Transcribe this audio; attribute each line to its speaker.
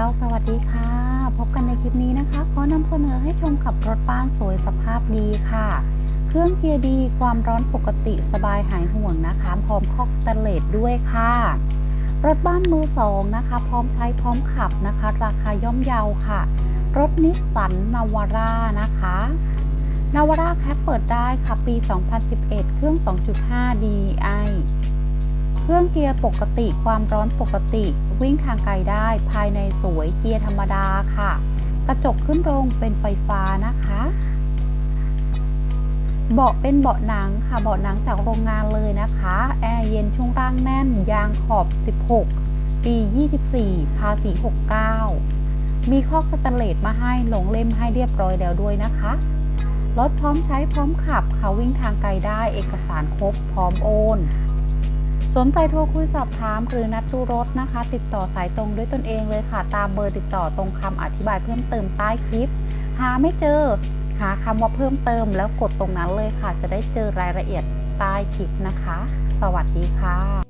Speaker 1: เราสวัสดีค่ะ พบกันในคลิปนี้นะคะ ขอนำเสนอให้ชมขับรถบ้านสวยสภาพดีค่ะ เครื่องเกียร์ดีความร้อนปกติสบายหายห่วงนะคะ พร้อมคอกสแตเลสด้วยค่ะ รถบ้านมือสองนะคะ พร้อมใช้พร้อมขับนะคะ ราคาย่อมเยาค่ะ รถนิสสันนาวาร่านะคะนาวาร่าแคปเปิดได้ค่ะปี 2011 เครื่อง 2.5 DI เครื่องเกียร์ปกติความร้อนปกติ วิ่งทางไกลได้ภายในสวยเกียร์ธรรมดาค่ะ กระจกขึ้นลงเป็นไฟฟ้านะคะ เบาะเป็นเบาะหนังค่ะเบาะหนังจากโรงงานเลยนะคะแอร์เย็นช่วงล่างแน่นยางขอบ 16 ปี 24 ภาษี 69 มีข้อสแตนเลสมาให้หลงเล่มให้เรียบร้อยแล้วด้วยนะคะรถพร้อมใช้พร้อมขับค่ะวิ่งทางไกลได้เอกสารครบพร้อมโอน สนใจโทรคุยสอบถามหรือนัดดูรถนะคะ ติดต่อสายตรงด้วยตนเองเลยค่ะ ตามเบอร์ติดต่อตรงคำอธิบายเพิ่มเติมใต้คลิป หาไม่เจอ หาคำว่าเพิ่มเติมแล้วกดตรงนั้นเลยค่ะ จะได้เจอรายละเอียดใต้คลิปนะคะ สวัสดีค่ะ